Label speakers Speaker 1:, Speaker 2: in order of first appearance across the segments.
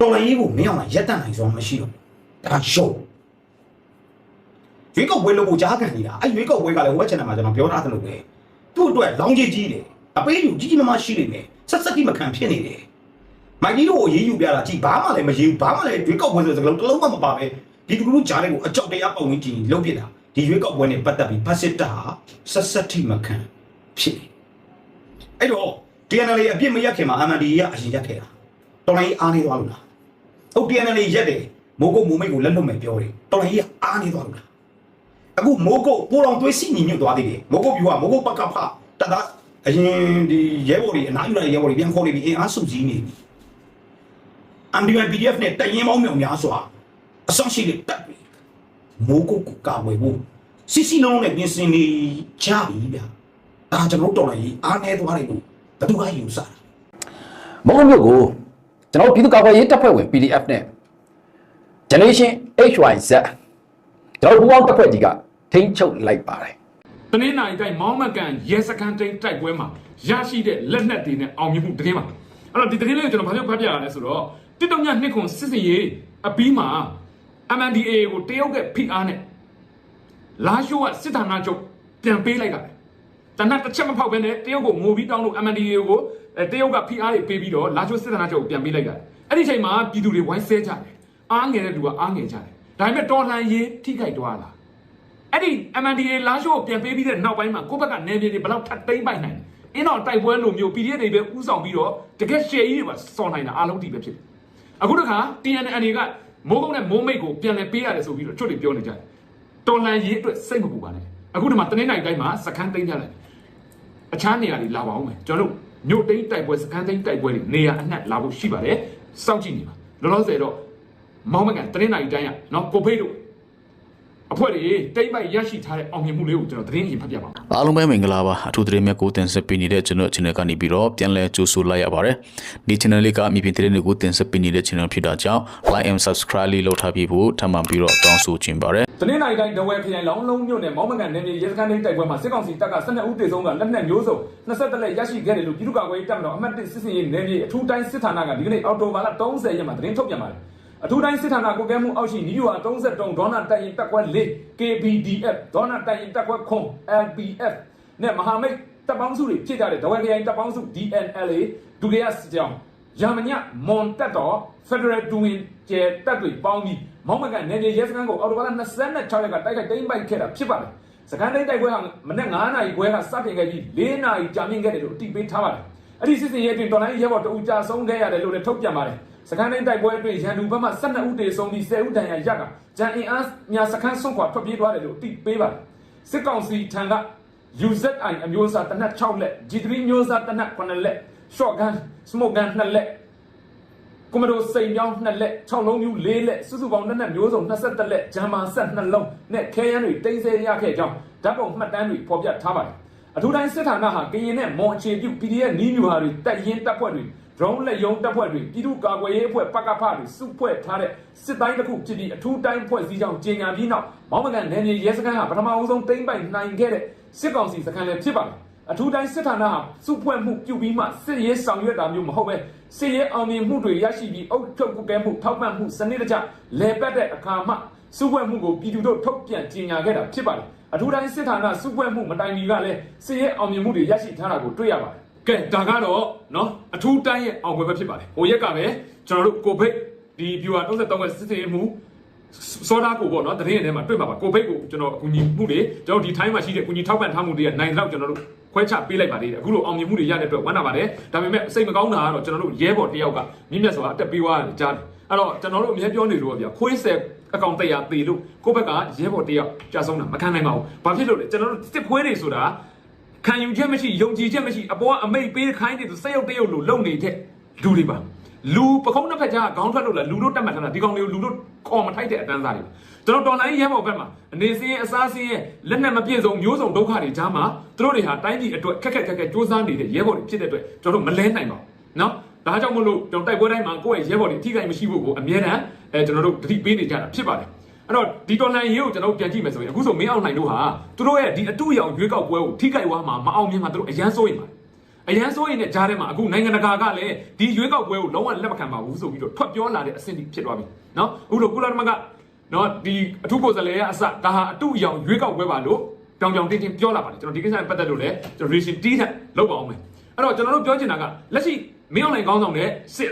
Speaker 1: တော်လိုင်းရေးကိုမင်းအောင်ရက်တန့်နိုင်စွာမရှိတော့ဘူးဒါရှုံးရွေးကောက်ပွဲလို့ကိုကြားခံနေတာအဲ့ရွေးကောက်ပွဲကလည်းဝက်ချန်နယ်မှာကျွန်တော်ပြောထားသလိုပဲသူ့အတွက်လောင်းကြီးကြီးတယ်အပေးလူကြီးကြီးမားမားရှိနေတယ်ဆက်ဆက်ကြီးမခံဖြစ်နေတယ်မိုက်ကြီးတို့ကိုရေးယူပြတာကြည်ဘာမှလည်းမရေးဘူးဘာမှလည်းရွေးကောက်ပွဲဆိုတဲ့စကားလုံးတစ်လုံးမှမပါပဲဒီကူလူကြားလေးကိုအကြောက်တရားပုံဝင်ကြည့်လုပ်ပြတာဒီရွေးကောက်ပွဲနဲ့ပတ်သက်ပြီးဖတ်စစ်တာဟာဆက်ဆက်ထိမခံဖြစ်နေအဲ့တော့ TNL အပြစ်မရက်ခင်မှာ MND ကအရင်ရက်ခဲ့တာတော်လိုင်းအားနေသွားလို့လား ဟုတ် TNL ရက်တယ်မိုးကုတ်မိုးမိတ်ကိုလက်လွတ်မယ်ပြောတယ်တော်လိုင်းကအားနေသွားလို့လားအခုမိုးကုတ်ပိုးတော်သွေးစီညီညွတ်သွားသေးတယ်မိုးကုတ်ပြူကမိုးကုတ်ပကဖတတ်တာအရင်ဒီရဲဘော်တွေအနားယူလိုက်ရဲဘော်တွေပြန်ခေါ်နေပြီအင်အားစုစည်းနေပြီ MDY PDF နဲ့တရင်ပေါင်းမြောင်များစွာအဆောင်ရှိတဲ့တက်ပြီမိုးကုတ်ကိုကာဝယ်ဖို့စီစီလုံးနဲ့ပြင်ဆင်နေကြပြီဗျာဒါကျွန်တော်တို့တော်လိုင်းအားနေသွားတယ်လို့ဘယ်သူကယူဆတာ
Speaker 2: မုံမြို့ကို ကျွန်တော်တို့ပြည်သူ့ကာကွယ်ရေးတပ်ဖွဲ့ဝင် PDF နဲ့ Generation HYZ ကျွန်တော်တို့ပူးပေါင်းတပ်ဖွဲ့ကြီးကထိန်းချုပ်လိုက်ပါတယ်
Speaker 3: တနင်္လာရီတိုင်းမောင်းမကန်ရဲစခန်းတိုင်းတိုက်ပွဲမှာရရှိတဲ့လက်နက်တွေနဲ့အောင်မြင်မှုတကင်းပါအဲ့တော့ဒီတကင်းလေးကိုကျွန်တော်ဘာလို့ဖတ်ပြရလဲဆိုတော့တစ်တုံညနှစ်ခွန်စစ်စင်ရေးအပြီးမှာ MNDA ကိုတရုတ်ကဖိအားနဲ့လာရှိုးကစစ်ဌာနချုပ်ပြန်ပေးလိုက်တာပဲ တနက်တစ်ချက်မဖောက်ဘဲနဲ့တရုတ်ကိုငိုပြီးတောင်းလို့ MNDA ကိုအဲတရုတ်ကဖိအားတွေပေးပြီးတော့လာရှိုးစစ်ဌာနချုပ်ကိုပြန်ပေးလိုက်တာအဲ့ဒီချိန်မှာပြည်သူတွေဝိုင်းဆဲကြတယ်အားငယ်တဲ့လူကအားငယ်ကြတယ်ဒါပေမဲ့တော်လှန်ရေးထိခိုက်သွားတာအဲ့ဒီ MNDA လာရှိုးကိုပြန်ပေးပြီးတဲ့နောက်ပိုင်းမှာကိုယ့်ဘက်ကနေပြည်တွေဘယ်လောက်ထပ်သိမ်းပိုက်နိုင်လဲအင်းတော့တိုက်ပွဲလိုမျိုး PDF တွေပဲဥဆောင်ပြီးတော့တကယ်ရှယ်ကြီးတွေပါစော်နိုင်တာအားလုံးဒီပဲဖြစ်တယ်အခုတခါ TNN ကမိုးကုန်းနဲ့မိုးမိတ်ကိုပြန်လဲပေးရတယ်ဆိုပြီးတော့ချွတ်တွေပြောနေကြတယ်တော်လန်ရေးအတွက်စိတ်မပူပါနဲ့အခုဒီမှာတနေ့နိုင်တိုင်းမှာစခန်းသိမ်းကြလိုက် အခြားနေရာတွေလာပါအောင်မယ်ကျွန်တော်တို့မြို့သိမ်းတိုက်ပွဲစခန်းသိမ်းတိုက်ပွဲတွေနေရာအနှံ့လာဖို့ရှိပါတယ်စောင့်ကြည့်နေပါလောလောဆယ်တော့မောင်းမကန်တနေ့နိုင်တိုင်းကနော်ကိုဖိတ်တို့ အဖွဲ့တွေတိတ်ပိုက်ရရှိထားတဲ့အောင်မြင်မှုလေးကိုကျွန်တော်သတင်းရင်ဖတ်ပြပါမယ်
Speaker 4: အားလုံးပဲမင်္ဂလာပါအထူးသတင်းများကိုတင်ဆက်ပေးနေတဲ့ကျွန်တော် channel ကနေပြီးတော့ပြန်လည်ကြိုဆိုလိုက်ရပါတယ်ဒီ channel လေးကအမြင်ပြင်သတင်းတွေကိုတင်ဆက်ပေးနေတဲ့ channel ဖြစ်တာကြောင့် like and subscribe လေးလုပ်ထားပြီးဖို့ထပ်မံပြီးတော့တောင်းဆိုချင်ပါတယ်
Speaker 3: တနင်္လာရီတိုင်းဒဝဲခရိုင်လောင်းလုံးမြို့နယ်မောင်းမကန်နယ်မြေရဲစခန်းတိုင်းတိုက်ပွဲမှာစစ်ကောင်စီတပ်က12ဦးတေဆုံးကလက်နက်မျိုးစုံ20လက်ရရှိခဲ့တယ်လို့ပြည်သူ့ကာကွယ်ရေးတပ်မတော်အမှတ်1စစ်စင်ရေးနယ်မြေအထူးတိုင်းစစ်ဌာနကဒီကနေ့အော်တိုဘာလ30ရက်မှာသတင်းထုတ်ပြန်ပါတယ် အထူးတိုင်းစစ်ဌာနကိုကဲမှုအောက်ရှိနီးယူဟာ33ဒေါနာတိုင်ရင်တက်ကွက်4 KBDF ဒေါနာတိုင်ရင်တက်ကွက်ခွန် LPF နဲ့မဟာမိတ်တပ်ပေါင်းစုတွေဖြစ်ကြတဲ့ဒဝဲခရိုင်တပ်ပေါင်းစု DNLA ဒုတိယစစ်ကြောင်းယာမညမွန်တက်တော် Federal တူဝင်ကျဲတပ်တွေပေါင်းပြီးမောင်းမကန်နယ်မြေရဲစခန်းကိုအော်တိုဘာလ26ရက်ကတိုက်ခိုက်သိမ်းပိုက်ခဲ့တာဖြစ်ပါတယ်စခန်းတိုင်းတိုက်ပွဲဟာမနေ့9နာရီခွဲကစတင်ခဲ့ပြီး4နာရီကြာမြင့်ခဲ့တယ်လို့အတိပေးထားပါတယ် အဲ့ဒီစစ်စင်ရေးအတွင်းတော်လိုင်းရဲဘော်တအူကြာဆုံးခဲ့ရတယ်လို့လည်းထုတ်ပြန်ပါတယ်စခန်းတိုင်းတိုက်ပွဲအတွင်းရန်သူဘက်မှ12ဦးတေဆုံးပြီး10ဦးဒဏ်ရာရကဂျန်အင်အားများစခန်းဆုံးခွာထွက်ပြေးသွားတယ်လို့အတိပေးပါတယ်စစ်ကောင်စီထံက UZI အမျိုးအစားတနက်6လက် G3 မျိုးအစားတနက်9လက် shotgun smoke gun 2လက်ကွန်မဒိုစိန်ပြောင်း2လက်6လုံးမျိုး4လက်စုစုပေါင်းနှစ်နက်မျိုးစုံ21လက်ဂျမ်မာဆက်2လုံးနဲ့ခဲယမ်းတွေတိမ့်ဆဲရခဲ့ကြောင်းဓာတ်ပုံမှတ်တမ်းတွေဖော်ပြထားပါတယ် အထူးတိုင်းစစ်ဌာနဟာကရင်နဲ့မွန်အခြေပြု PDF နီးမြူဟာတွေတက်ရင်တပ်ဖွဲ့တွေ drone လက်ယုံတပ်ဖွဲ့တွေပြည်သူ့ကာကွယ်ရေးအဖွဲ့ပကဖတွေစုဖွဲ့ထားတဲ့စစ်တိုင်းတစ်ခုဖြစ်ပြီးအထူးတိုင်းဖွဲ့စည်းကြောင်းကြေညာပြီးနောက်မောင်းမကန်နယ်မြေရဲစခန်းဟာပထမအဆုံးသိမ်းပိုက်နိုင်ခဲ့တဲ့စစ်ကောင်စီစခန်းလည်းဖြစ်ပါတယ်အထူးတိုင်းစစ်ဌာနဟာစုဖွဲ့မှုပြုပြီးမှစစ်ရေးဆောင်ရွက်တာမျိုးမဟုတ်ပဲစစ်ရေးအောင်မြင်မှုတွေရရှိပြီးအုပ်ချုပ်ကုကဲမှုထောက်ပံ့မှုစနစ်တကျလဲပတ်တဲ့အခါမှစုဖွဲ့မှုကိုပြည်သူတို့ထုတ်ပြန်ကြေညာခဲ့တာဖြစ်ပါတယ် အထူးတိုင်းစစ်ဌာနစုဖွဲ့မှုမတိုင်မီကလည်းစစ်ရေးအောင်မြင်မှုတွေရရှိထားတာကိုတွေ့ရပါတယ်ကဲဒါကတော့နော်အထူးတိုင်းရဲ့အောင်ပွဲပဲဖြစ်ပါတယ်ဟိုရက်ကပဲကျွန်တော်တို့ကိုဗစ်ဒီ viewer 33ရဲ့စစ်စစ်မှုစောဒါကိုပေါ့နော်တရင်ထဲမှာတွေ့မှာပါကိုဖိတ်ကိုကျွန်တော်အကူညီမှုတွေကျွန်တော်ဒီ time မှာရှိတဲ့အကူညီထောက်ပံ့ထားမှုတွေကနိုင်တော့ကျွန်တော်တို့ခွဲချပေးလိုက်ပါသေးတယ်အခုလိုအောင်မြင်မှုတွေရတဲ့အတွက်ဝမ်းသာပါတယ်ဒါပေမဲ့စိတ်မကောင်းတာကတော့ကျွန်တော်တို့ရဲဘော်တယောက်ကမြင့်မြတ်စွာအတက်ပေးသွားတယ်ကြားတယ်အဲ့တော့ကျွန်တော်တို့အမြဲပြောနေလို့ဗျာခွေးဆယ် အကောင့်တရားသေလို့ကိုယ့်ဘက်ကရဲဘော်တယောက်ကြာဆုံးတာမခံနိုင်ပါဘူးဘာဖြစ်လို့လဲကျွန်တော်တို့စစ်ခွေးတွေဆိုတာခံယူချက်မရှိယုံကြည်ချက်မရှိအပေါ်ကအမိတ်ပေးခိုင်းတယ်သူစိတ်ရုပ်တရုပ်လို့လုံနေတဲ့လူတွေပါလူပကုံးတစ်ဖက်ကြားခေါင်းထွက်လို့လားလူတို့တက်မှတ်ထားတာဒီကောင်တွေကိုလူတို့ခေါ်မထိုက်တဲ့အတန်းစားတွေကျွန်တော်တော်လိုင်းရဲဘော်ဘက်မှာအနေစင်းအစားစင်းရဲ့လက်နက်မပြည့်စုံမျိုးစုံဒုက္ခတွေကြားမှာသူတို့တွေဟာတိုင်းပြည်အတွက်ခက်ခက်ခက်ခက်စူးစမ်းနေတဲ့ရဲဘော်တွေဖြစ်တဲ့အတွက်ကျွန်တော်တို့မလဲနိုင်ပါဘူးနော်ဒါကြောင့်မလို့ကျွန်တော်တိုက်ပွဲတိုင်းမှာကိုယ့်ရဲ့ရဲဘော်တွေထိခိုက်မရှိဖို့ကိုအမြဲတမ်း အဲကျွန်တော်တို့တတိပေးနေကြတာဖြစ်ပါတယ်အဲ့တော့ဒီတော်လန်ရေးကိုကျွန်တော်တို့ပြန်ကြည့်မယ်ဆိုရင်အခုဆိုမင်းအောင်နိုင်တို့ဟာသူတို့ရဲ့ဒီအတူရောင်ရွေးကောက်ပွဲကိုထိခိုက်သွားမှာမအောင်မြင်မှာသူတို့အရန်စိုးရင်ပါအရန်စိုးရင်နဲ့ကြားထဲမှာအခုနိုင်ငံတကာကလည်းဒီရွေးကောက်ပွဲကိုလုံးဝလက်မခံပါဘူးဆိုပြီးတော့ထွက်ပြောလာတဲ့အဆင့်ကြီးဖြစ်သွားပြီနော်အခုတော့ကုလသမဂ္ဂနော်ဒီအထူးကိုယ်စားလှယ်ရဲ့အစဒါဟာအတူအယောင်ရွေးကောက်ပွဲပါလို့တောင်တောင်တင်းတင်းပြောလာပါတယ်ကျွန်တော်ဒီကိစ္စနဲ့ပတ်သက်လို့လည်းကျွန်တော် reason တီးထက်လောက်ပါအောင်မယ်အဲ့တော့ကျွန်တော်တို့ပြောချင်တာကလက်ရှိမင်းအောင်လှိုင်ကောင်းဆောင်တဲ့စစ်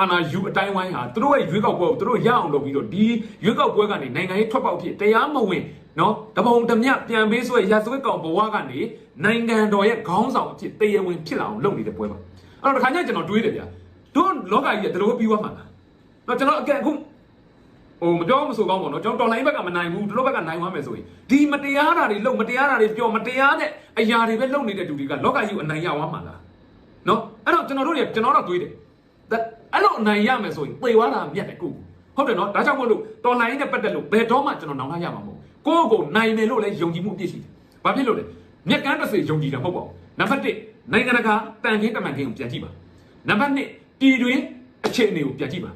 Speaker 3: အာနာယူအတိုင်းဝိုင်းဟာသူတို့ရဲ့ရွေးကောက်ပွဲကိုသူတို့ရအောင်လုပ်ပြီးတော့ဒီရွေးကောက်ပွဲကနေနိုင်ငံရေးထွက်ပေါက်ဖြစ်တရားမဝင်နော်တပုံတမျပြန်ပေးဆွဲရသွေးကောင်ဘဝကနေနိုင်ငံတော်ရဲ့ခေါင်းဆောင်အဖြစ်တရားဝင်ဖြစ်လာအောင်လုပ်နေတဲ့ပွဲပါအဲ့တော့တခါကျကျွန်တော်တွေးတယ်ဗျာတို့လောကကြီးကဒီလိုပြီးသွားမှာလားတော့ကျွန်တော်အကဲအခုဟိုမပြောမဆိုကောင်းပါတော့ကျွန်တော်တော်လိုင်းဘက်ကမနိုင်ဘူးတို့ဘက်ကနိုင်သွားမယ်ဆိုရင်ဒီမတရားတာတွေလုပ်မတရားတာတွေပြောမတရားတဲ့အရာတွေပဲလုပ်နေတဲ့သူတွေကလောကကြီးကိုအနိုင်ရသွားမှာလားနော်အဲ့တော့ကျွန်တော်တို့တွေကျွန်တော်တော့တွေးတယ်ဒါ အဲ့လိုအနိုင်ရမယ်ဆိုရင်သေသွားတာမြတ်တယ်ကိုဟုတ်တယ်နော်ဒါကြောင့်မို့လို့တော်လိုင်းနဲ့ပတ်သက်လို့ဘယ်တော့မှကျွန်တော်နောင်လာရမှာမဟုတ်ကိုယ့်ကိုနိုင်မယ်လို့လည်းယုံကြည်မှုအပြည့်ရှိတယ်ဘာဖြစ်လို့လဲမြက်ကန်းတစ်စေယုံကြည်တာမဟုတ်ပါဘူးနံပါတ်1နိုင်ငံတကာတန်ခင်းတမန်ခင်းကိုပြန်ကြည့်ပါနံပါတ်2ပြည်တွင်းအခြေအနေကိုပြန်ကြည့်ပါ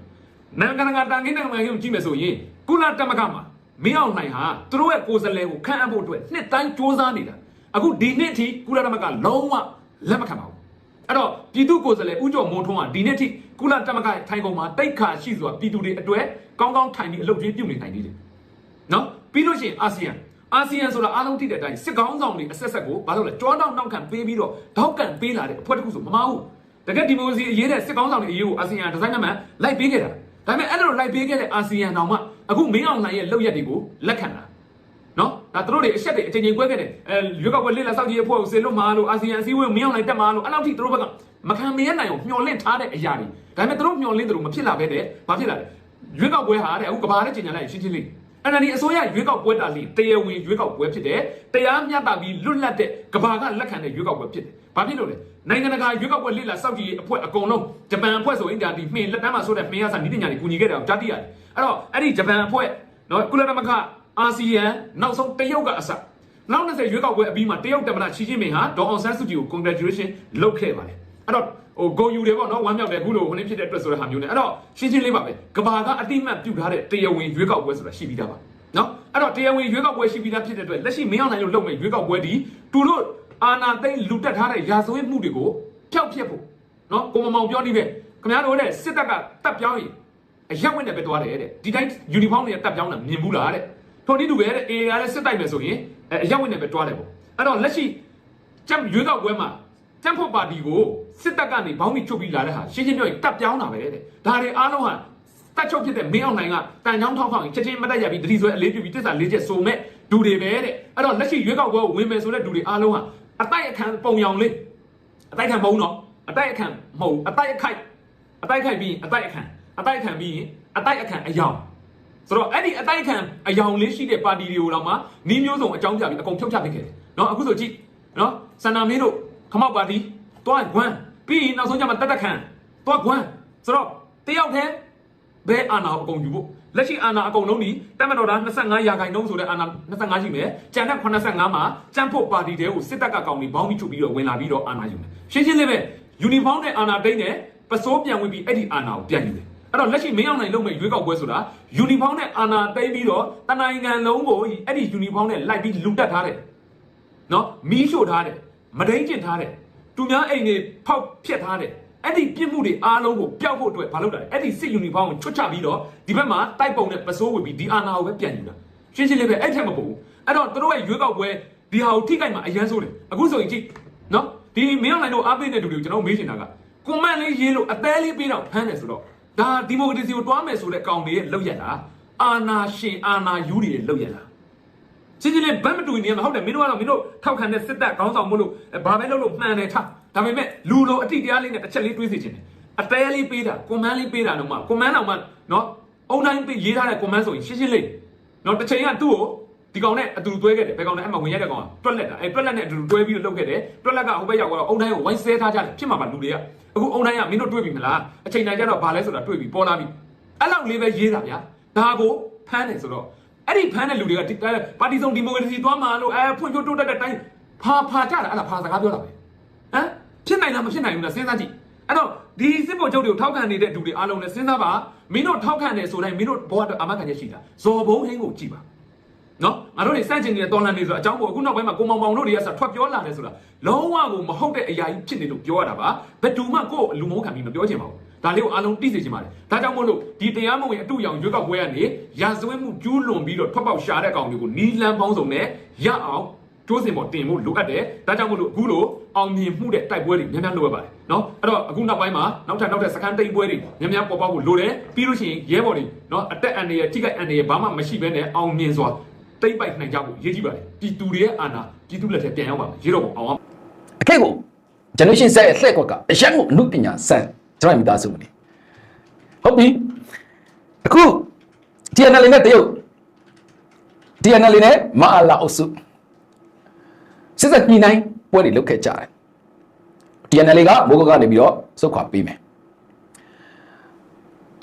Speaker 3: နိုင်ငံတကာတန်ခင်းတမန်ခင်းကိုကြည့်မယ်ဆိုရင်ကုလသမဂ္ဂမှာမင်းအောင်နိုင်ဟာသူတို့ရဲ့ကိုယ်စားလှယ်ကိုခန့်အပ်ဖို့အတွက်နှစ်တိုင်းစ조사နေတာအခုဒီနှစ်အထိကုလသမဂ္ဂလုံးဝလက်မခံပါဘူး အဲ့တော့ပြည်သူကိုယ်စားလှယ်ဦးကျော်မိုးထွန်းကဒီနေ့ထိကုလသမဂ္ဂထိုင်ကုန်မှာတိတ်ခါရှိစွာပြည်သူတွေအတွက်ကောင်းကောင်းထိုင်ပြီးအလုပ်ကြီးပြုနေနိုင်သေးတယ်နော်ပြီးလို့ရှိရင်အာဆီယံအာဆီယံဆိုတာအားလုံးသိတဲ့အတိုင်းစစ်ကောင်းဆောင်တွေအဆက်ဆက်ကိုဘာလို့လဲကြောတောင်းနောက်ခံပေးပြီးတော့ထောက်ကန်ပေးလာတဲ့အဖွဲ့တစ်ခုဆိုမမဟုတ်တကယ်ဒီမိုကရေစီအရေးတဲ့စစ်ကောင်းဆောင်တွေအရေးကိုအာဆီယံဒီဇိုင်းနံပါတ်လိုက်ပေးခဲ့တာဒါပေမဲ့အဲ့လိုလိုက်ပေးခဲ့တဲ့အာဆီယံတောင်မှအခုမင်းအောင်လှိုင်ရဲ့လုပ်ရက်တွေကိုလက်ခံတာ နော်ဒါသူတို့တွေအချက်တွေအချိန်ချင်းကွဲခဲ့တယ်အဲရွေးကောက်ပွဲလိလာစောက်ကြီးအဖွဲ့ကိုစေလွတ်မှာလို့အာဆီယံအစည်းအဝေးကိုမင်းအောင်လိုက်တက်မှာလို့အဲ့လောက်ထိသူတို့ဘက်ကမခံမရနိုင်အောင်မျှော်လင့်ထားတဲ့အရာတွေဒါပေမဲ့သူတို့မျှော်လင့်တယ်လို့မဖြစ်လာပဲတဲ့ဘာဖြစ်လာလဲရွေးကောက်ပွဲဟာတဲ့အခုကဘာနဲ့ကျင်ညာလိုက်ရှင်းရှင်းလေးအဲ့ဒါဒီအစိုးရရွေးကောက်ပွဲတာလီတရားဝင်ရွေးကောက်ပွဲဖြစ်တယ်တရားမျှတပြီးလွတ်လပ်တဲ့ကဘာကလက်ခံတဲ့ရွေးကောက်ပွဲဖြစ်တယ်ဘာဖြစ်လို့လဲနိုင်ငံတကာရွေးကောက်ပွဲလိလာစောက်ကြီးအဖွဲ့အကုန်လုံးဂျပန်အဖွဲ့ဆိုရင်ဒါဒီမှင်လက်တန်းမှာဆိုတဲ့မှင်ရစာနီးပညာတွေကူညီခဲ့တယ်အောင်ကြားသိရတယ်အဲ့တော့အဲ့ဒီဂျပန်အဖွဲ့နော်ကုလသမဂ္ဂ အာဆီယံနောက်ဆုံးတရုတ်ကအစနောက်20ရွေးကောက်ပွဲအပြီးမှာတရုတ်တမန်ချီချင်းမင်းဟာဒေါ်အောင်ဆန်းစုကြည်ကို congratulation လုပ်ခဲ့ပါတယ်အဲ့တော့ဟိုဂုံယူတယ်ပေါ့နော်ဝမ်းမြောက်တယ်အခုလိုဟိုနေ့ဖြစ်တဲ့အတွက်ဆိုတဲ့ဟာမျိုးနဲ့အဲ့တော့ရှင်းရှင်းလေးပါပဲကဘာကအတိမတ်ပြုထားတဲ့တရားဝင်ရွေးကောက်ပွဲဆိုတာရှိပြီးသားပါနော်အဲ့တော့တရားဝင်ရွေးကောက်ပွဲရှိပြီးသားဖြစ်တဲ့အတွက်လက်ရှိမင်းအောင်နိုင်လို့လုပ်မဲ့ရွေးကောက်ပွဲဒီသူတို့အာနာသိမ့်လူတက်ထားတဲ့ရာဇဝတ်မှုတွေကိုဖျောက်ဖျက်ဖို့နော်ကိုမမောင်ပြောနေပဲခင်ဗျားတို့တဲ့စစ်တပ်ကတပ်ပြောင်းရင်အရက်ဝင်တယ်ပဲတွားတယ်တဲ့ဒီတိုင်းယူနီဖောင်းတွေတပ်ပြောင်းတာမြင်ဘူးလားတဲ့ ထိုနည်းတူပဲတဲ့ AA ကလည်းစစ်တိုက်မယ်ဆိုရင်အဲအရောက်ဝင်နေပဲတွားတယ်ပေါ့အဲ့တော့လက်ရှိကြက်ရွေးကောက်ပွဲမှာကြက်ဖို့ပါတီကိုစစ်တပ်ကနေဘောင်းမီချုပ်ပြီးလာတဲ့ဟာရှင်းရှင်းပြောရင်တပ်ပြောင်းတာပဲတဲ့ဒါတွေအားလုံးဟာတက်ချုပ်ဖြစ်တဲ့မင်းအောင်နိုင်ကတန်ချောင်းထောက်ထောက်ရင်ချက်ချင်းမတက်ရပြီးတတိဆွဲအလေးပြုပြီးတစ္ဆာလေးချက်စုံမဲ့ဒူတွေပဲတဲ့အဲ့တော့လက်ရှိရွေးကောက်ပွဲကိုဝင်မယ်ဆိုတဲ့ဒူတွေအားလုံးဟာအတိုက်အခံပုံရောင်လေးအတိုက်ခံမုံတော့အတိုက်အခန့်မဟုတ်အတိုက်အခိုက်အတိုက်ခိုက်ပြီးရင်အတိုက်အခန့်အတိုက်အခန့်ပြီးရင်အတိုက်အခန့်အယောင် ဆိုတော့အဲ့ဒီအတိုက်ခံအယောင်လေးရှိတဲ့ပါတီတွေကိုတော့မှနှီးမျိုးစုံအကြောင်းပြပြီးအကုန်ဖြုတ်ချပစ်ခဲ့တယ်နော်အခုဆိုကြည့်နော်စန္ဒာမင်းတို့ခမောက်ပါတီတွားဂွမ်ပြီးရင်နောက်ဆုံးကျမှတက်တက်ခံတွားဂွမ်ဆိုတော့တယောက်တည်းဘဲအာနာအကုန်ယူဖို့လက်ရှိအာနာအကုန်လုံးဒီတက်မတော်တာ25ရာခိုင်နှုန်းဆိုတဲ့အာနာ25ရှိမယ်ကျန်တဲ့85မှာကျန်ဖို့ပါတီတွေကိုစစ်တပ်ကကောင်ပြီးဘောင်းပြီးချုပ်ပြီးတော့ဝင်လာပြီးတော့အာနာယူမယ်ရှင်းရှင်းလေးပဲယူနီဖောင်းနဲ့အာနာတိတ်နဲ့ပစိုးပြန်ဝင်ပြီးအဲ့ဒီအာနာကိုပြန်ယူတယ် အဲ့တော့လက်ရှိမင်းအောင်နိုင်လုပ်မဲ့ရွေးကောက်ပွဲဆိုတာယူနီဖောင်းနဲ့အာနာသိမ်းပြီးတော့တနိုင်ငံလုံးကိုအဲ့ဒီယူနီဖောင်းနဲ့လိုက်ပြီးလူတက်ထားတယ်နော်မီးရှို့ထားတယ်မဒိန်ကျင်ထားတယ်သူများအိမ်တွေဖောက်ဖျက်ထားတယ်အဲ့ဒီပြစ်မှုတွေအားလုံးကိုပျောက်ဖို့အတွက်ဘာလုပ်တာလဲအဲ့ဒီစစ်ယူနီဖောင်းကိုချွတ်ချပြီးတော့ဒီဘက်မှာတိုက်ပုံနဲ့ပစိုးဝင်ပြီးဒီအာနာကိုပဲပြန်ယူတာရှင်းရှင်းလေးပဲအဲ့ထက်မပိုဘူးအဲ့တော့သူတို့ရဲ့ရွေးကောက်ပွဲဒီဟာကိုထိခိုက်မှာအရန်ဆိုးတယ်အခုဆိုရင်ကြည့်နော်ဒီမင်းအောင်နိုင်တို့အားပေးတဲ့လူတွေကိုကျွန်တော်မေးချင်တာကကွန်မန့်လေးရေးလို့အသေးလေးပေးတော့ဖမ်းတယ်ဆိုတော့ ဒါဒီမိုကရေစီကိုတွားမယ်ဆိုတဲ့ကောင်တွေရဲ့လောက်ရတာအာနာရှင်အာနာယူတွေရဲ့လောက်ရတာချင်းချင်းလေးဗတ်မတူနေမှာဟုတ်တယ်မင်းတို့ကတော့မင်းတို့ထောက်ခံတဲ့စစ်တပ်ခေါင်းဆောင်မို့လို့ဘာပဲလုပ်လို့မှန်တယ်ထားဒါပေမဲ့လူလိုအတိတရားလေးနဲ့တစ်ချက်လေးတွေးစီချင်တယ်အတဲလေးပေးတာကွန်မန်းလေးပေးတာတော့မှကွန်မန်းတော့မှနော်အုံတိုင်းပေးရေးထားတဲ့ကွန်မန်းဆိုရင်ရှင်းရှင်းလေးနော်တစ်ချိန်ကသူ့ကို ဒီကောင်နဲ့အတူတွဲခဲ့တယ်ဘယ်ကောင်လဲအမှဝင်ရတဲ့ကောင်ကတွက်လက်တာအဲတွက်လက်နဲ့အတူတွဲပြီးတော့လုပ်ခဲ့တယ်တွက်လက်ကဟိုဘက်ရောက်တော့အုံတိုင်းကိုဝိုင်းဆဲထားကြတယ်ဖြစ်မှာပါလူတွေကအခုအုံတိုင်းကမင်းတို့တွေးပြီမလားအချိန်တိုင်းကျတော့ဘာလဲဆိုတာတွေးပြီပေါ်လာပြီအဲ့လောက်လေးပဲရေးတာဗျာဒါကိုဖမ်းတယ်ဆိုတော့အဲ့ဒီဖမ်းတဲ့လူတွေကပါတီစုံဒီမိုကရေစီသွားမှာလို့အဲဖွံ့ဖြိုးတိုးတက်တဲ့တိုင်းဖာဖာကြတာအဲ့ဒါဖာစကားပြောတာပဲဟမ်ဖြစ်နိုင်လားမဖြစ်နိုင်ဘူးလားစဉ်းစားကြည့်အဲ့တော့ဒီစစ်ဗိုလ်ချုပ်တွေကိုထောက်ခံနေတဲ့လူတွေအားလုံးနဲ့စဉ်းစားပါမင်းတို့ထောက်ခံတယ်ဆိုတိုင်းမင်းတို့ဘဝအတွက်အာမခံချက်ရှိတာဇော်ဘုံဟင်းကိုကြည့်ပါ နော်ငါတို့တွေစန့်ကျင်နေတဲ့တော်လန်တွေဆိုအကြောင်းကိုအခုနောက်ပိုင်းမှာကိုမောင်မောင်တို့တွေကဆိုထွက်ပြောလာတယ်ဆိုတာလုံးဝကိုမဟုတ်တဲ့အရာကြီးဖြစ်နေလို့ပြောရတာပါဘယ်သူမှကိုယ့်လူမုန်းခံပြီးမပြောချင်ပါဘူးဒါလေးကိုအားလုံးသိစေချင်ပါတယ်ဒါကြောင့်မို့လို့ဒီတရားမဝင်အတူရောင်ရွေးကောက်ပွဲကနေရာဇဝဲမှုကျူးလွန်ပြီးတော့ထွက်ပေါက်ရှာတဲ့ကောင်တွေကိုနီလန်းပေါင်းစုံနဲ့ရအောင်ကျိုးစင်ပေါ်တင်ဖို့လိုအပ်တယ်ဒါကြောင့်မို့လို့အခုလိုအောင်မြင်မှုတဲ့တိုက်ပွဲတွေများများလုပ်ရပါတယ်နော်အဲ့တော့အခုနောက်ပိုင်းမှာနောက်ထပ်နောက်ထပ်စကန်တိတ်ပွဲတွေများများပေါ်ပေါက်ဖို့လိုတယ်ပြီးလို့ရှိရင်ရဲဘော်တွေနော်အသက်အန္တရာယ်ထိခိုက်အန္တရာယ်ဘာမှမရှိဘဲနဲ့အောင်မြင်စွာ တိတ်ပိုက်နိုင်ကြဖို့ရည်ကြည့်ပါတယ်ပြည်သူတွေရဲ့အာဏာပြည်သူလက်ထဲပြန်ရောက်ပါမယ်ရေတော့အောင်အောင်
Speaker 2: အခေတ်ကို generation Z ရဲ့လှည့်ကွက်ကအရက်မှုအမှုပညာဆန်ကျွန်တော်မိသားစုဝင်နေဟုတ်ပြီအခု TNL နဲ့တရုတ် TNL နဲ့မဟာလာအုပ်စုစစ်စစ်ညှိနှိုင်းပွဲတွေလုပ်ခဲ့ကြတယ် TNL ကမိုးကကနေပြီးတော့စုတ်ခွာပေးမယ်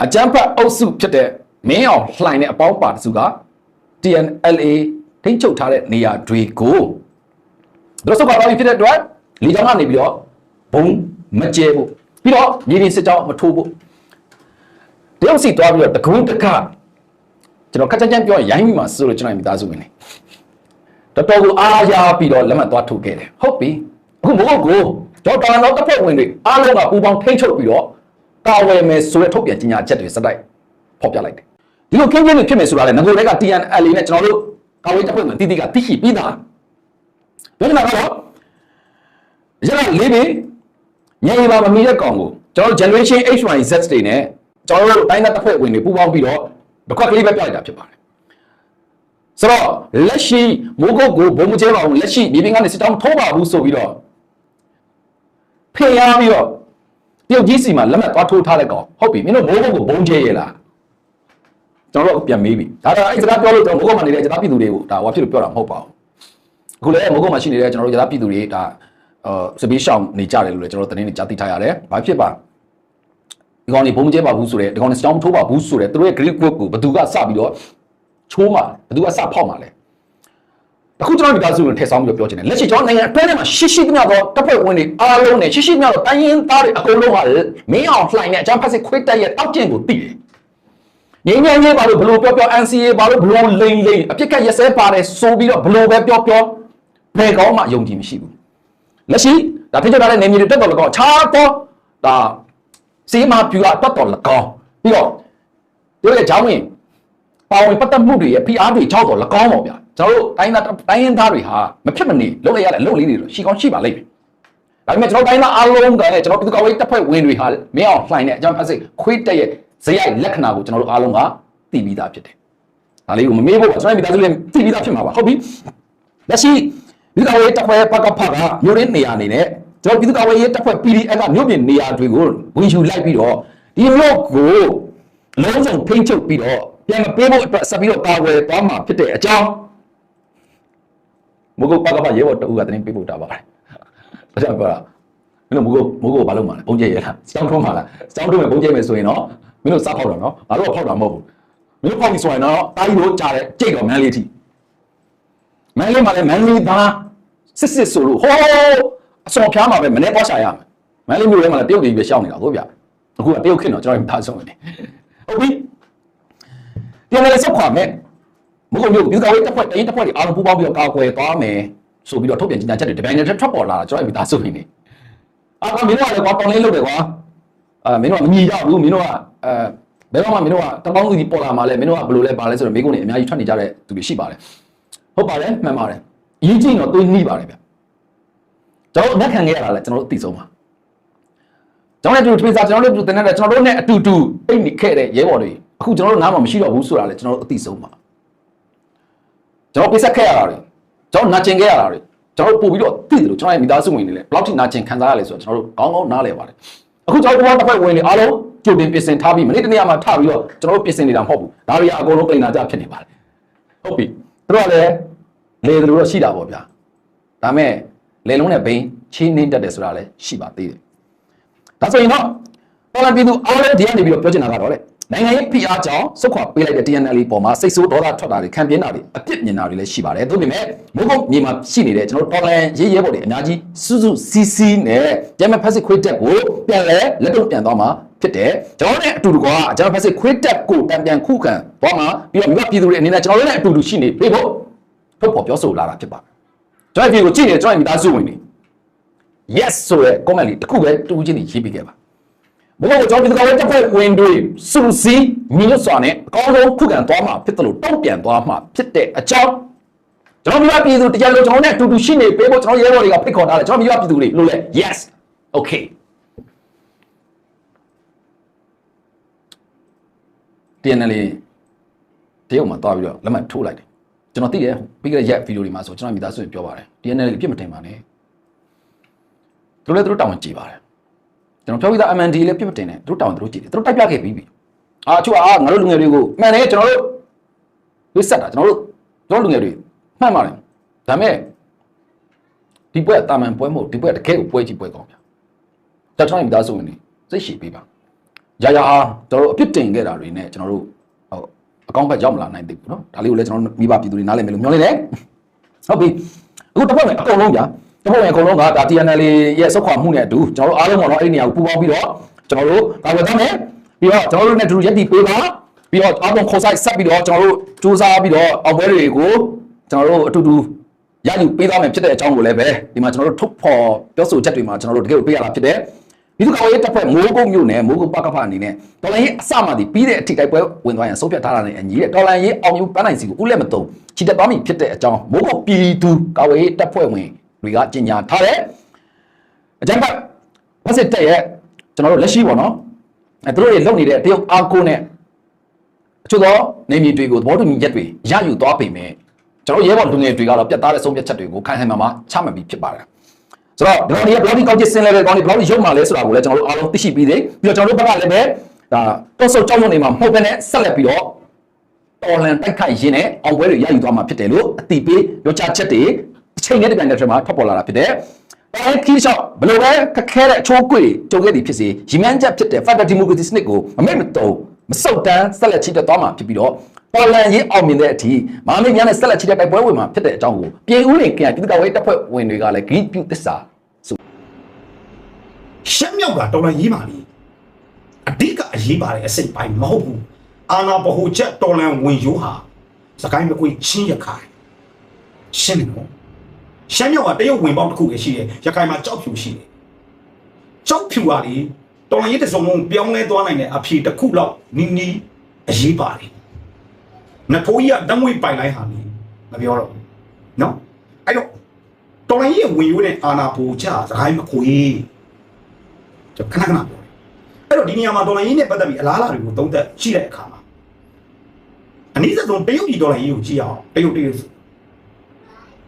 Speaker 2: အကြမ်းဖက်အုပ်စုဖြစ်တဲ့မင်းအောင်လှိုင်တဲ့အပေါင်းပါတစုက TNLA ထိန်းချုပ်ထားတဲ့နေရာတွေကိုသူတို့စုပ်ပါသွားပြီဖြစ်တဲ့အတွက်လီကြောင်ကနေပြီးတော့ဘုံမကျဲဖို့ပြီးတော့မြေပြင်စစ်ကြောင်းမထိုးဖို့တရုတ်စီသွားပြီးတော့တကုန်းတကကျွန်တော်ခက်ချမ်းချမ်းပြောရင်ရိုင်းမိမှာဆိုလို့ကျွန်တော်မိသားစုဝင်နေတော်တော်ကိုအားရပြီးတော့လက်မှတ်သွားထုတ်ခဲ့တယ်ဟုတ်ပြီအခုမဟုတ်ကိုကျွန်တော်တာတော်တစ်ဖက်ဝင်တွေအားလုံးကပူပေါင်းထိန်းချုပ်ပြီးတော့ကာဝယ်မယ်ဆိုတဲ့ထုတ်ပြန်ကြေညာချက်တွေစတိုက်ဖော်ပြလိုက်တယ် ဒီလိုကင်းကျင်းတွေဖြစ်မယ်ဆိုတာလေငကိုတွေက TNL နဲ့ကျွန်တော်တို့ကာဝယ်တပ်ဖွဲ့ဝင်တီးတီးကသိရှိပြီးသားပြောနေတာကတော့ရရလေးပြီညင်ပါမမီတဲ့ကောင်ကိုကျွန်တော်တို့ generation HYZ တွေနဲ့ကျွန်တော်တို့တိုင်းသားတစ်ဖွဲ့ဝင်တွေပူးပေါင်းပြီးတော့တစ်ခွက်ကလေးပဲပြလိုက်တာဖြစ်ပါတယ်ဆိုတော့လက်ရှိမိုးကုတ်ကိုဘုံမကျဲပါဘူးလက်ရှိမြေပြင်ကနေစစ်တောင်းထိုးပါဘူးဆိုပြီးတော့ဖင်ရပြီးတော့တရုတ်ကြီးစီမှာလက်မှတ်သွားထိုးထားတဲ့ကောင်ဟုတ်ပြီမင်းတို့မိုးကုတ်ကိုဘုံကျဲရလား ကျွန်တော်တို့ပြန်မေးပြီဒါတော့အဲ့စကားပြောလို့ကျွန်တော်မိုးကုတ်မှာနေတဲ့ကျွန်တော်ပြည်သူတွေကိုဒါဟောဖြစ်လို့ပြောတာမဟုတ်ပါဘူးအခုလည်းမိုးကုတ်မှာရှိနေတဲ့ကျွန်တော်တို့ရသပြည်သူတွေဒါအာစပီးရှောင်းနေကြတယ်လို့လည်းကျွန်တော်တို့သတင်းတွေကြားသိထားရတယ်။ဘာဖြစ်ပါဒီကောင်တွေဘုံမကျဲပါဘူးဆိုတဲ့ဒီကောင်တွေစတောင်းထိုးပါဘူးဆိုတဲ့သူတို့ရဲ့ Greek group ကိုဘယ်သူကစပြီးတော့ချိုးမှာဘယ်သူကစဖောက်မှာလဲ။အခုကျွန်တော်ဒီကားစုကိုထည့်ဆောင်ပြီးတော့ပြောချင်တယ်။လက်ရှိကျွန်တော်နိုင်ငံအတွင်းထဲမှာရှိရှိသမျှသောတပ်ဖွဲ့ဝင်တွေအားလုံးနဲ့ရှိရှိသမျှသောတိုင်းရင်းသားတွေအကုန်လုံးဟာမင်းအောင်လှိုင်နဲ့အကြမ်းဖက်စစ်ခွေးတက်ရဲ့တောက်ကျင့်ကိုသိတယ်။ ငင်းငင်းငင်းပါလို့ဘလို့ပြောပြော NCA ပါလို့ဘလို့လိန်လိန်အပြစ်ကရက်စဲပါတယ်ဆိုပြီးတော့ဘလို့ပဲပြောပြောဘယ်ကောင်းမှယုံကြည်မရှိဘူးလက်ရှိဒါထိကျထားတဲ့နေမြေတွေတက်တော်လကောင်းအခြားသောဒါစီမာပြူအတက်တော်လကောင်းပြီးတော့တို့ရဲ့ဂျောင်းဝင်ပါဝင်ပတ်သက်မှုတွေရဲ့ PR တွေကြောက်တော်လကောင်းပေါ့ဗျာကျွန်တော်တို့တိုင်းသားတိုင်းရင်းသားတွေဟာမဖြစ်မနေလုပ်လိုက်ရတဲ့အလုပ်လေးတွေတော့ရှိကောင်းရှိပါလိမ့်မယ်ဒါပေမဲ့ကျွန်တော်တိုင်းသားအားလုံးကလည်းကျွန်တော်ပြည်သူ့ကာကွယ်ရေးတပ်ဖွဲ့ဝင်တွေဟာမင်းအောင်လှိုင်တဲ့အကြောင်းဖက်စိတ်ခွေးတက်ရဲ့ ဇယိုက်လက္ခဏာကိုကျွန်တော်တို့အားလုံးကသိပြီးသားဖြစ်တယ်ဒါလေးကိုမမေးဖို့ပါကျွန်တော်မိသားစုလေးသိပြီးသားဖြစ်မှာပါဟုတ်ပြီလက်ရှိပြည်သူ့ကာကွယ်ရေးတပ်ဖွဲ့ပကဖကမြို့ရင်းနေရာအနေနဲ့ကျွန်တော်ပြည်သူ့ကာကွယ်ရေးတပ်ဖွဲ့ PDF ကမြို့ပြင်နေရာတွေကိုဝင်ယူလိုက်ပြီးတော့ဒီမြို့ကိုလုံးစုံထိန်းချုပ်ပြီးတော့ပြန်မပေးဖို့အတွက်ဆက်ပြီးတော့ကာကွယ်သွားမှာဖြစ်တဲ့အကြောင်းမဟုတ်ပကဖရဲဘော်တူကတင်းပေးဖို့တာပါတယ်။ဒါကြောင့်ပြောတာမင်းတို့မဟုတ်မဟုတ်ဘာလုပ်မှာလဲဘုံကျဲရလားစောင်းထုံးမှာလားစောင်းထုံးမယ်ဘုံကျဲမယ်ဆိုရင်တော့မ င်းတို့စားဖောက်တာနော်ငါတို့ကဖောက်တာမဟုတ်ဘူးမင်းတို့ဖောက်ပြီဆိုရင်တော့တာကြီးတို့ကြားတယ်ကြိတ်တော်မန်းလေးထိမန်လေးမှာလည်းမန်လေးသားစစ်စစ်ဆိုလို့ဟောအစော်ဖျားမှာပဲမနေ့ပွားရှာရမယ်မန်လေးမျိုးထဲမှာလည်းတရုတ်တွေပဲရှောင်းနေတာကိုဗျအခုကတရုတ်ခင်တော့ကျွန်တော်သားဆုံးနေဟုတ်ပြီပြန်လည်းဆက်ခွာမယ်မဟုတ်မျိုးပြည်တော်ရေးတပ်ဖွဲ့တိုင်းတပ်ဖွဲ့တွေအားလုံးပူးပေါင်းပြီးတော့ကာကွယ်သွားမယ်ဆိုပြီးတော့ထုတ်ပြန်ကြေညာချက်တွေဒီပိုင်းနဲ့ထွက်ပေါ်လာတာကျွန်တော်မိသားစုနေအာမင်းတို့ကလည်းကွာပေါင်လေးလုပ်တယ်ကွာ အာမင်းတို့ကမမြည်ကြဘူးမင်းတို့ကအဲဘယ်တော့မှမင်းတို့ကတပေါင်းစီပေါ်လာမှလည်းမင်းတို့ကဘယ်လိုလဲပါလဲဆိုတော့မိကုန်းတွေအများကြီးထွက်နေကြတဲ့သူတွေရှိပါတယ်ဟုတ်ပါတယ်မှန်ပါတယ်အရေးကြီးတော့တွေးနှီးပါတယ်ဗျကျွန်တော်တို့လက်ခံခဲ့ရတာလဲကျွန်တော်တို့အသိဆုံးပါကျွန်တော်တို့တူပြေစာကျွန်တော်တို့တူတင်တဲ့ကျွန်တော်တို့နဲ့အတူတူအိတ်နေခဲ့တဲ့ရဲဘော်တွေအခုကျွန်တော်တို့နားမှာမရှိတော့ဘူးဆိုတာလဲကျွန်တော်တို့အသိဆုံးပါကျွန်တော်ပြဆက်ခဲ့ရတာတွေကျွန်တော်နာကျင်ခဲ့ရတာတွေကျွန်တော်တို့ပို့ပြီးတော့သိတယ်လို့ကျွန်တော်ရဲ့မိသားစုဝင်တွေလည်းဘယ်လောက်ထိနာကျင်ခံစားရလဲဆိုတော့ကျွန်တော်တို့ကောင်းကောင်းနားလည်ပါတယ် အခုကျွန်တော်တို့ဘာတစ်ဖက်ဝင်နေအားလုံးကြိုတင်ပြင်ဆင်ထားပြီးမနေ့တနေ့မှထပြီးတော့ကျွန်တော်တို့ပြင်ဆင်နေတာမဟုတ်ဘူးဒါတွေကအကုန်လုံးပြင်နာကြဖြစ်နေပါတယ်ဟုတ်ပြီသူတို့ကလည်းလေတယ်လို့တော့ရှိတာပေါ့ဗျာဒါမဲ့လေလုံးနဲ့ဘိန်းချင်းနှင်းတက်တယ်ဆိုတာလည်းရှိပါသေးတယ်ဒါဆိုရင်တော့ပေါ်လန်ပြည်သူအားလုံးဒီကနေပြီးတော့ပြောချင်တာကတော့လေ နိုင်ငံရေး PR ကြောင့်စုခွာပေးလိုက်တဲ့ TNL ပေါ်မှာစိတ်ဆိုးဒေါသထွက်တာတွေခံပြင်းတာတွေအပြစ်မြင်တာတွေလည်းရှိပါတယ်ဒါပေမဲ့မိုးကုတ်မြေမှာရှိနေတဲ့ကျွန်တော်တော်လန်ရေးရဲဘော်တွေအများကြီးစုစုစီစီနဲ့ဂျမဖက်စစ်ခွေးတက်ကိုပြန်လဲလက်တော့ပြန်သွားမှာဖြစ်တယ်ကျွန်တော်တို့နဲ့အတူတူကဂျမဖက်စစ်ခွေးတက်ကိုတံပြန်ခုခံသွားမှာပြီးတော့မြို့ပြည်သူတွေအနေနဲ့ကျွန်တော်တို့နဲ့အတူတူရှိနေပြေဖို့ထုတ်ဖော်ပြောဆိုလာတာဖြစ်ပါတယ်ကျွန်တော်ဒီကိုကြည့်နေကျွန်တော်မိသားစုဝင်နေ yes ဆိုရဲ comment လေးတစ်ခုပဲတူချင်းကြီးရေးပေးခဲ့ပါ ဘုရားကိုကျွန်တော်ဒီကောင်တက်ဖွဲ့ဝင်တွေစူစီညီညွတ်စွာနဲ့အကောင်းဆုံးခုခံသွားမှာဖြစ်တယ်လို့တောက်ပြန်သွားမှာဖြစ်တဲ့အကြောင်းကျွန်တော်မိဘပြည်သူတရားလုံးကျွန်တော်နဲ့အတူတူရှိနေပေးဖို့ကျွန်တော်ရဲဘော်တွေကဖိတ်ခေါ်ထားတယ်ကျွန်တော်မိဘပြည်သူတွေလို့လဲ yes okay တင်းနယ်လေးတရုတ်မှာတွားပြီးတော့လက်မှတ်ထိုးလိုက်တယ်ကျွန်တော်သိတယ်ပြီးခဲ့တဲ့ရက်ဗီဒီယိုတွေမှာဆိုကျွန်တော်မိသားစုတွေပြောပါတယ် DNA လေးပြစ်မတင်ပါနဲ့သူတို့လည်းသူတို့တောင်းဝင်ကြည့်ပါတယ် ကျွန်တော်ပြောပြီးသား MND လည်းပြစ်မတင်နဲ့သူတို့တောင်းဝင်သူတို့ကြည့်တယ်သူတို့တိုက်ပြခဲ့ပြီးပြီအာအချို့ကအာငါတို့လူငယ်တွေကိုမှန်တယ်ကျွန်တော်တို့ဝစ်ဆက်တာကျွန်တော်တို့ကျွန်တော်လူငယ်တွေမှန်ပါတယ်ဒါပေမဲ့ဒီပွဲတာမန်ပွဲမဟုတ်ဒီပွဲတကယ်ကိုပွဲကြီးပွဲကောင်းဗျာဒါကျွန်တော်မိသားစုဝင်တွေစိတ်ရှိပေးပါရာရာအားကျွန်တော်တို့အပြစ်တင်ခဲ့တာတွေနဲ့ကျွန်တော်တို့ဟုတ်အကောင့်ဘက်ရောက်မလာနိုင်သေးဘူးเนาะဒါလေးကိုလည်းကျွန်တော်မိဘပြည်သူတွေနားလည်မယ်လို့မျှော်လင့်တယ်ဟုတ်ပြီအခုတစ်ဖက်မှာအကုန်လုံးဗျာ တစ်ဖက်မှာအကုန်လုံးကဒါ TNL ရဲ့စုခွာမှုနဲ့အတူကျွန်တော်တို့အားလုံးကတော့အဲ့ဒီနေရာကိုပူးပေါင်းပြီးတော့ကျွန်တော်တို့ကာဝယ်သွားမယ်ပြီးတော့ကျွန်တော်တို့နဲ့အတူရက်တီပေးပါပြီးတော့အားလုံးခေါ်ဆိုင်ဆက်ပြီးတော့ကျွန်တော်တို့စူးစမ်းပြီးတော့အောင်ပွဲတွေကိုကျွန်တော်တို့အတူတူရယူပေးသွားမယ်ဖြစ်တဲ့အကြောင်းကိုလည်းပဲဒီမှာကျွန်တော်တို့ထုတ်ဖော်ပြောဆိုချက်တွေမှာကျွန်တော်တို့တကယ်ကိုပေးရတာဖြစ်တယ်ဒီသူကောင်ရေးတပ်ဖွဲ့မိုးကုတ်မြို့နယ်မိုးကုတ်ပကဖအနေနဲ့တော်လိုင်းရေးအစမှဒီပြီးတဲ့အထိတိုက်ပွဲဝင်သွားရင်ဆုံးဖြတ်ထားတာနဲ့အညီတဲ့တော်လိုင်းရေးအောင်မြင်ပန်းနိုင်စီကိုဥလက်မတုံချီတက်သွားပြီဖြစ်တဲ့အကြောင်းမိုးကုတ်ပြည်သူကာဝေးရေးတပ်ဖွဲ့ဝင် တွေကကြေညာထားတယ်အကြမ်းဖက်ဝစစ်တက်ရဲ့ကျွန်တော်တို့လက်ရှိပေါ့နော်အဲသူတို့တွေလုပ်နေတဲ့တရုတ်အားကိုးနဲ့အချို့သောနေမြေတွေကိုသဘောတူညီချက်တွေရယူသွားပေမဲ့ကျွန်တော်ရဲဘော်လူငယ်တွေကတော့ပြတ်သားတဲ့ဆုံးဖြတ်ချက်တွေကိုခိုင်ခိုင်မာမာချမှတ်ပြီးဖြစ်ပါတယ်ဆိုတော့ဒီကောင်တွေကဘယ်လောက်ထိကောင်းချစ်စင်လဲပဲကောင်းနေဘယ်လောက်ထိရုပ်မှလဲဆိုတာကိုလည်းကျွန်တော်တို့အားလုံးသိရှိပြီးသေးပြီးတော့ကျွန်တော်တို့ဘက်ကလည်းပဲဒါတော့ဆုတ်ကြောင်းရုံနေမှာမဟုတ်ဘဲနဲ့ဆက်လက်ပြီးတော့တော်လန်တိုက်ခိုက်ရင်းနဲ့အောင်ပွဲတွေရယူသွားမှာဖြစ်တယ်လို့အတိပေးပြောချချက်တွေတစ် ချိန်နဲ့တစ်ပြန်တစ်ချိန်မှာထွက်ပေါ်လာတာဖြစ်တယ်အဲခီးရှော့ဘယ်လိုပဲခက်ခဲတဲ့အချိုးကွေကြုံခဲ့သည်ဖြစ်စေရည်မှန်းချက်ဖြစ်တဲ့ Federal Democracy စနစ်ကိုမမဲ့မတုံမစုတ်တန်းဆက်လက်ချီတက်သွားမှာဖြစ်ပြီးတော့ပေါ်လန်ရေးအောင်မြင်တဲ့အထိမဟာမိတ်များနဲ့ဆက်လက်ချီတက်တိုက်ပွဲဝင်မှာဖြစ်တဲ့အကြောင်းကိုပြည်ဦးလင်ခင်ပြည်သူ့တော်ရေးတပ်ဖွဲ့ဝင်တွေကလည်းဂရိပြုသစ္စာ
Speaker 1: ရှမ်းမြောက်ကတော်လန်ရေးပါလေအဓိကအရေးပါတဲ့အစိတ်ပိုင်းမဟုတ်ဘူးအာနာပဟိုချက်တော်လန်ဝင်ရိုးဟာစကိုင်းမကွေးချင်းရခိုင်ရှင်းတယ်နော် ရှမ်းမြောက်ကတရုတ်ဝင်ပေါက်တစ်ခုပဲရှိတယ်ရခိုင်မှာကြောက်ဖြူရှိတယ်ကြောက်ဖြူပါလေတော်လန်ရေးတစ်စုံလုံးပြောင်းလဲသွားနိုင်တဲ့အဖြေတစ်ခုလောက်နီးနီးအရေးပါတယ်နစ်ဖိုးကြီးကတမွေပိုင်လိုက်ဟာလေမပြောတော့ဘူးနော်အဲ့တော့တော်လန်ရေးရဲ့ဝင်ရိုးတဲ့အာနာပဟိုချက်စကိုင်းမကွေးကျွန်တော်ခဏခဏပြောတယ်အဲ့တော့ဒီနေရာမှာဒေါ်လာရင်းနဲ့ပတ်သက်ပြီးအလားအလာတွေကိုသုံးသပ်ကြည့်တဲ့အခါမှာအနည်းဆုံးတရုတ်ပြည်ဒေါ်လာရင်းကိုကြည့်အောင်တရုတ်တရုတ်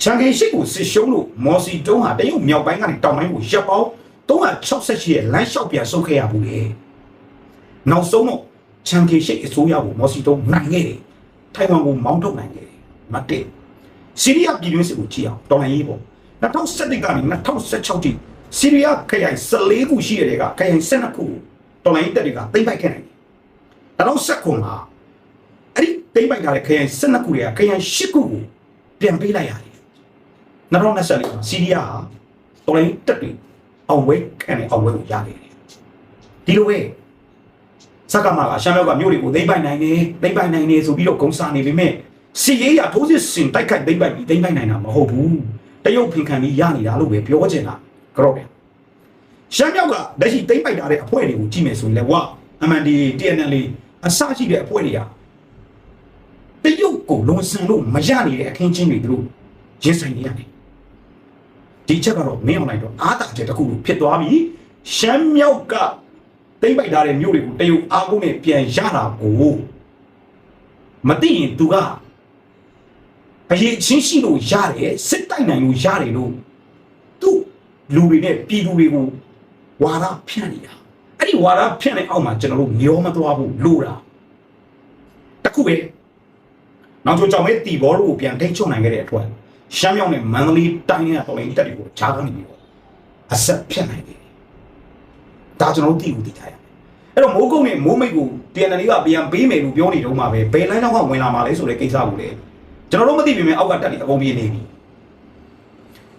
Speaker 1: ချန်ကင်ရှိကိုစစ်ရှုံးလို့မော်စီတုံးဟာတရုတ်မြောက်ပိုင်းကနေတောင်ပိုင်းကိုရပ်ပေါင်း368ရဲ့လမ်းလျှောက်ပြန်ဆုတ်ခဲ့ရဘူးလေနောက်ဆုံးတော့ချန်ကင်ရှိအစိုးရကိုမော်စီတုံးနိုင်ခဲ့တယ်ထိုင်ဝမ်ကိုမောင်းထုတ်နိုင်ခဲ့တယ်မတ်တက်ဆီးရီးယားပြည်တွင်းစစ်ကိုကြည့်အောင်ဒေါ်လာရင်းပေါ့2017ကနေ2016ထိဆီးရီးယားခရိုင်14ခုရှိရတဲ့ကခရိုင်12ခုတော်လိုင်းတက်တွေကသိမ့်ပိုက်ခဲ့နိုင်တယ်။2019မှာအဲ့ဒီသိမ့်ပိုက်ထားတဲ့ခရိုင်12ခုတွေကခရိုင်10ခုကိုပြန်ပေးလိုက်ရတယ်။ 2024မှာဆီးရီးယားဟာတော်လိုင်းတက်တွေအောင်ဝဲခံနေအောင်ဝဲကိုရခဲ့တယ်။ဒီလိုပဲစကားမှာရှမ်းမြောက်ကမြို့တွေကိုသိမ့်ပိုက်နိုင်နေသိမ့်ပိုက်နိုင်နေဆိုပြီးတော့ဂုံစားနေပေမဲ့စီရေးရထိုးစစ်စင်တိုက်ခိုက်သိမ့်ပိုက်ပြီးသိမ့်ပိုက်နိုင်တာမဟုတ်ဘူး။တရုတ်ဖင်ခံပြီးရနေတာလို့ပဲပြောချင်တာ။ကြောက်တယ်ရှမ်းမြောက်ကလက်ရှိတိမ့်ပိုက်ထားတဲ့အဖွဲ့တွေကိုကြည့်မယ်ဆိုရင်လည်းဝအမှန်ဒီ TNL အစရှိတဲ့အဖွဲ့တွေကတရုတ်ကိုလွန်ဆန်လို့မရနေတဲ့အခင်းချင်းတွေသူတို့ရင်ဆိုင်နေရတယ် ဒီချက်ကတော့မင်းအောင်လိုက်တော့အားတာချက်တစ်ခုလိုဖြစ်သွားပြီရှမ်းမြောက်ကတိမ့်ပိုက်ထားတဲ့မြို့တွေကိုတရုတ်အားကိုးနဲ့ပြန်ရတာကိုမသိရင်သူကအရေးချင်းရှိလို့ရတယ်စစ်တိုက်နိုင်လို့ရတယ်လို့သူ့လူတွေနဲ့ပြည်သူတွေကိုဝါဒဖြန့်နေတာအဲ့ဒီဝါဒဖြန့်တဲ့အောက်မှာကျွန်တော်တို့မျောမသွားဘူးလို့တာတခုပဲနောက်ချိုကြောင့်ပဲတီဘောတို့ကိုပြန်ထိတ်ချုပ်နိုင်ခဲ့တဲ့အတွက် ရှမ်းမြောက်နဲ့မန္တလေးတိုင်းနဲ့တော်လိုင်းတက်တွေကိုဂျားကနေပြီးတော့အဆက်ဖြတ်နိုင်တယ်ဒါကျွန်တော်တို့သိဦးသိထားရမယ်အဲ့တော့မိုးကုတ်နဲ့မိုးမိတ်ကို TNL ကပြန်ပေးမယ်လို့ပြောနေတော့မှပဲဘယ်လိုင်းတော့ဝင်လာမှာလဲဆိုတဲ့ကိစ္စကိုလေကျွန်တော်တို့မသိပေမဲ့အောက်ကတက်တွေအကုန်ပြေးနေပြီ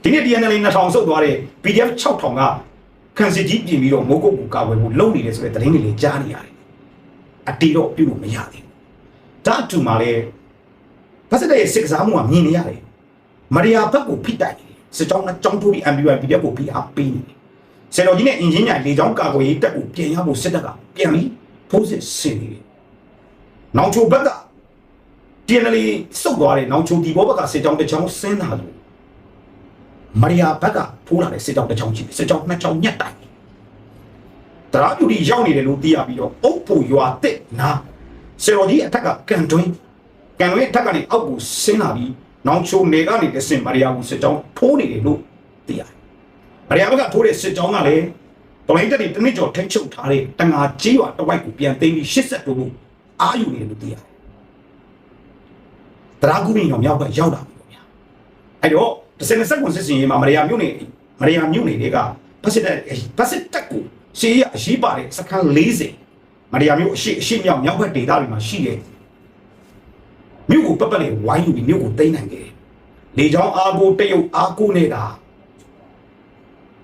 Speaker 1: ဒီနေ့ DNL 2000စုပ်သွားတဲ့ PDF 6000ကခန်းစစ်ကြီးပြင်ပြီးတော့မိုးကုတ်ကိုကာဝယ်ဖို့လုပ်နေတယ်ဆိုတဲ့သတင်းတွေလည်းကြားနေရတယ်။အတီတော့ပြုလို့မရသေးဘူး။ဒါအတူမှလည်းဗတ်စတဲ့ရဲ့စစ်ကစားမှုကမြင်နေရတယ် မရိယာဘက်ကိုဖိတိုက်နေတယ်စစ်ကြောင်းနဲ့ကြောင်းထိုးပြီး MPY PDF ကိုဖိအားပေးနေတယ်ဆယ်တော်ကြီးနဲ့အင်ဂျင်နီယာလေကြောင်းကာကွယ်ရေးတပ်ကိုပြန်ရဖို့စစ်တပ်ကပြန်ပြီးထိုးစစ်ဆင်နေတယ်နောင်ချိုဘက်က TNL စုပ်သွားတဲ့နောင်ချိုဒီဘောဘက်ကစစ်ကြောင်းတစ်ချောင်းဆင်းလာလို့မရိယာဘက်ကထိုးလာတဲ့စစ်ကြောင်းတစ်ချောင်းရှိတယ်စစ်ကြောင်းနှစ်ချောင်းညက်တိုင်တရာပြူဒီရောက်နေတယ်လို့သိရပြီးတော့အုပ်ဖို့ရွာတက်နာဆယ်တော်ကြီးအထက်ကကန်တွင်းကန်တွင်းအထက်ကနေအောက်ကိုဆင်းလာပြီး နောင်ချိုနေကနေတဆင်မရိယာကိုစစ်ကြောင်းထိုးနေတယ်လို့သိရတယ်မရိယာဘက်ကထိုးတဲ့စစ်ကြောင်းကလည်းတော်လိုင်းတက်တွေတနစ်ကျော်ထိတ်ချုပ်ထားတဲ့တငါကြီးရွာတစ်ဝိုက်ကိုပြန်သိမ်းပြီး80တိုးလို့အာယူနေတယ်လို့သိရတယ်တရားကူမင်းတော်မြောက်ဘက်ရောက်လာပြီဗျာအဲ့တော့တစ်စက်နှစ်စက်ကွန်စစ်စင်ရေးမှာမရိယာမြို့နယ်မရိယာမြို့နယ်တွေကဘတ်စစ်တက်ဘတ်စစ်တက်ကိုရှေးရအရှိပါတဲ့စခန်း40မရိယာမြို့အရှိအရှိမြောက်မြောက်ဘက်ဒေသတွေမှာရှိတယ် မြို့ကိုပတ်ပတ်လေးဝိုင်းယူပြီးမြို့ကိုတိမ့်နိုင်ခဲ့တယ်လေချောင်းအားကိုတရုတ်အားကိုနေတာ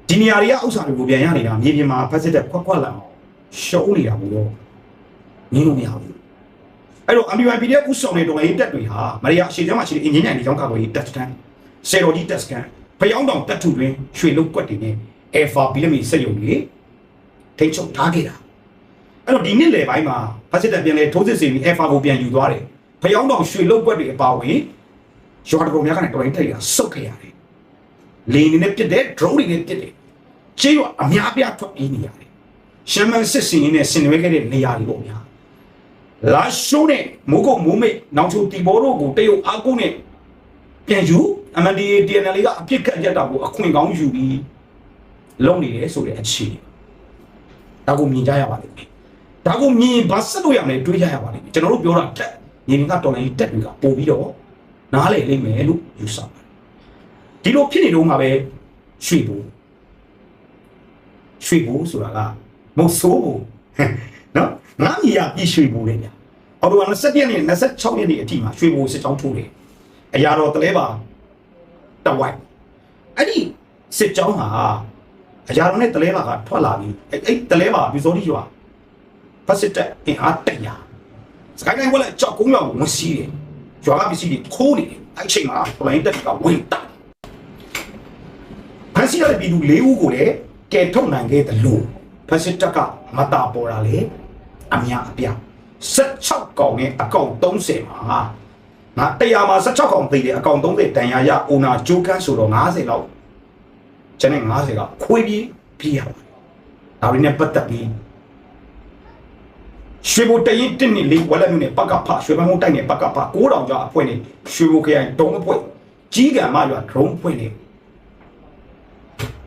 Speaker 1: ဒီနေရာတွေကဥစ္စာတွေကိုပြန်ရနေတာမြေပြင်မှာဘတ်စစ်တက်ခွက်ခွက်လာအောင်ရှုံးနေတာဘူးတော့ငင်းလို့မရဘူးအဲ့တော့ MPYP ရဲ့ဥဆောင်တဲ့တော်ရေးတက်တွေဟာမရိယာအရှိသေးမှရှိတဲ့အင်ဂျင်နီယာနေကြောင်းကာကွယ်ရေးတက်စတန်ဆယ်တော်ကြီးတက်စကန်ဖျောင်းတောင်တက်ထုတွင်ရွှေလုတ်ကွက်တွေနဲ့ Alpha ဘီလမီစက်ရုံတွေထိတ်ချုပ်ထားခဲ့တာအဲ့တော့ဒီနှစ်လယ်ပိုင်းမှာဖက်စစ်တပ်ပြန်လဲထိုးစစ်ဆင်ပြီး Alpha ကိုပြန်ယူသွားတယ် ဖျောင်းတောင်ရွှေလုတ်ကွက်တွေအပါအဝင်ရွာတော်များကနေတော်ရင်တိုက်ရဆုတ်ခဲ့ရတယ်လေနေနဲ့ပြစ်တယ် drone တွေနဲ့ပြစ်တယ်ကျေးရွာအများအပြားထွက်ပြေးနေရတယ်ရှမ်းမန်စစ်စင်နေနဲ့ဆင်နွှဲခဲ့တဲ့နေရာတွေပေါ့ဗျာလာရှိုးနဲ့မိုးကုတ်မိုးမိတ်နောင်ချိုတီဘောတို့ကိုတရုတ်အားကိုးနဲ့ပြန်ယူ MNDA TNL ကအပြစ်ခတ်ရတာကိုအခွင့်ကောင်းယူပြီးလုံနေတယ်ဆိုတဲ့အခြေအနေဒါကိုမြင်ကြရပါလိမ့်မယ်ဒါကိုမြင်ဘာဆက်လို့ရမလဲတွေးကြရပါလိမ့်မယ်ကျွန်တော်တို့ပြောတာတက် ညီမကတော်လိုင်းတက်တွေကပို့ပြီးတော့နားလေလိမ့်မယ်လို့ယူဆပါတယ်ဒီလိုဖြစ်နေတော့မှပဲရွှေဘူးရွှေဘူးဆိုတာကမဟုတ်ဆိုးဘူးနော်ငါမြည်ရပြည်ရွှေဘူးလေညာအော်တို27ရက်နေ့26ရက်နေ့အထိမှာရွှေဘူးစစ်ကြောင်းထိုးတယ်အရာတော်တလဲပါတဝိုက်အဲ့ဒီစစ်ကြောင်းဟာအရာတော်နဲ့တလဲပါကထွက်လာပြီးအဲ့အဲ့တလဲပါပြီးစောဒီရွာဖက်စစ်တက်အင်အားတက်ရ စကိုင်းတိုင်းဝက်လက်ကြောက်ကုန်းရွာကိုဝင်စီးတယ်ရွာကပစ္စည်းတွေခိုးနေတယ်အဲ့ချိန်မှာပလိုင်းတက်ကဝင်တက်ဖန်စီရတဲ့ပြည်သူ၄ဦးကိုလည်းကယ်ထုတ်နိုင်ခဲ့တယ်လို့ဖန်စစ်တပ်ကမတာပေါ်တာလေအများအပြား16កောင်နဲ့အကောင့်30မှာငါတရားမှာ16កောင်သေးတယ်အကောင့်30တန်ရာရအိုနာဂျိုကန်ဆိုတော့90လောက်ကျွန်တော်90ကခွေးပြီးပြရပါတယ်ဒါရင်းနဲ့ပတ်သက်ပြီး ရွှေဘိုတရင်တင်းနေလေးဝက်လက်မျိုးနဲ့ပကဖရွှေဘုံတိုက်နေပကဖ9000ကျော်အဖွဲ့နဲ့ရွှေဘိုခရိုင်တုံးအဖွဲ့ကြီးကံမရွာဒရုန်းအဖွဲ့နဲ့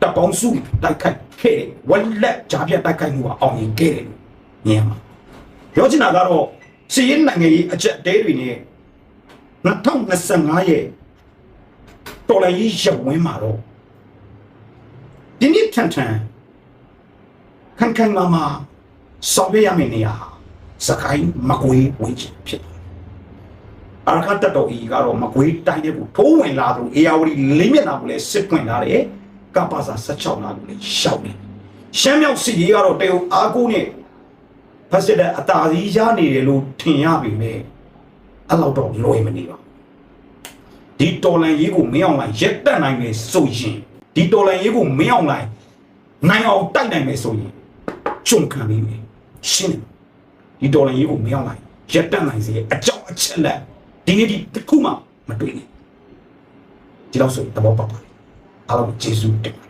Speaker 1: တပ်ပေါင်းစုတိုက်ခိုက်ခဲ့တယ်ဝက်လက်ကြားပြတ်တိုက်ခိုက်မှုကအောင်မြင်ခဲ့တယ်မြင်မှာပြောချင်တာကတော့စီးရင်နိုင်ငံရေးအချက်တဲတွေနဲ့2025ရဲ့တော်လိုင်းရေးရပ်ဝင်းမှာတော့ဒီနေ့ထန်ထန်ခန်ခန်မာမာစော်ပြရမယ့်နေရာ စကိုင်းမကွေးဝင်းချင်ဖြစ်တယ်အာခတ်တတော်ကြီးကတော့မကွေးတိုင်းတဲ့ကိုထိုးဝင်လာသူအေယာဝတီလေးမျက်နှာကိုလည်းစစ်ပွင့်လာတယ်ကပ္ပစာ16နာကိုလည်းရှောက်နေရှမ်းမြောက်စစ်ရေးကတော့တရုတ်အားကိုးနဲ့ဖက်စစ်တဲ့အတာစီရနေတယ်လို့ထင်ရပြီမဲ့အဲ့လောက်တော့လွယ်မနေပါဘူးဒီတော်လန်ရေးကိုမင်းအောင်လိုက်ရက်တက်နိုင်မယ်ဆိုရင်ဒီတော်လန်ရေးကိုမင်းအောင်လိုက်နိုင်အောင်တိုက်နိုင်မယ်ဆိုရင်ကျုံခံပြီးမယ်ရှင်း ဒီတော်လန်ရေးကိုမင်းအောင်လိုက်ရက်တက်နိုင်စေအကြောင်းအချက်လက်ဒီနေ့ဒီတစ်ခုမှမတွေ့ဘူးဒီလောက်ဆိုရင်သဘောပေါက်ပါအားလုံးကျေးဇူးတင်ပါတယ်